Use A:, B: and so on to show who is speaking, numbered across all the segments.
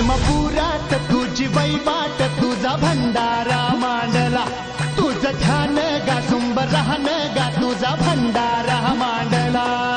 A: आत्मपुरात तुझी वैवाट तुझा भंडारा मांडला. तुझं ध्यान गा सुंबर राहन गा तुझा भंडारा मांडला.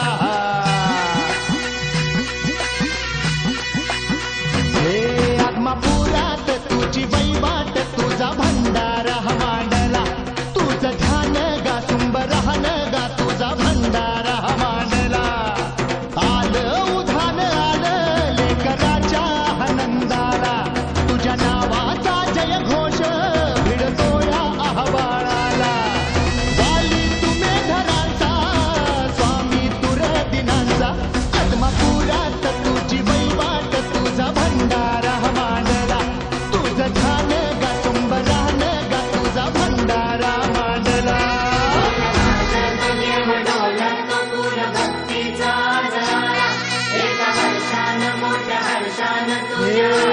A: तुझं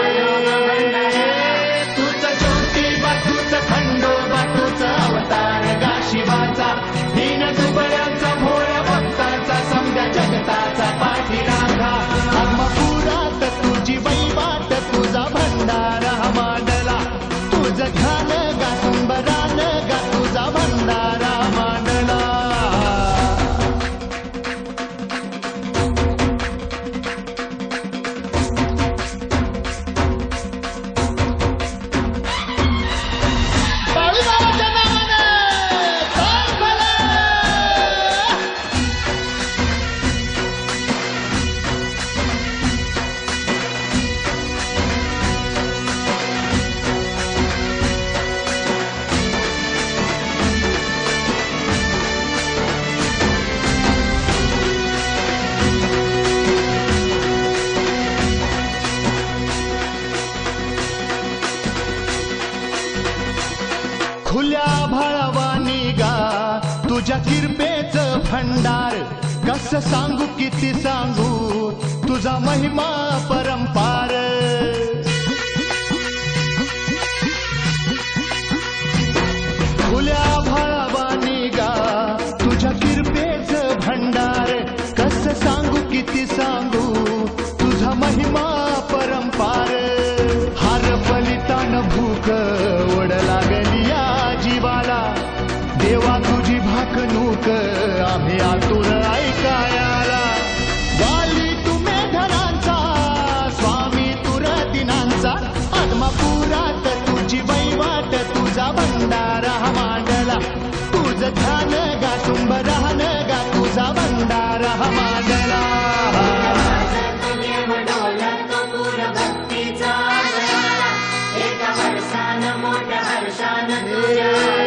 A: खुल्या भाळावा निगा तुझ्या किरपेच भंडार कस सांगू किती सांगू? तुझा महिमा परंपार. खुल्या भाळावा निगा तुझ्या किरपेच भंडार कस सांगू किती सांगू? तुझा महिमा परंपार. हार बलितान भूक उडला देवा तुझी भाकणूक आम्ही आतुर ऐकायाला वाली तुम्ही धनांचा स्वामी तुर दिनांचा आत्मापुरात तुझी वैवाट तुझा भंडारा मांडला. तुझ ध्यान गा तुंब राहन गा तुझा भंडारा मांडला. Yeah.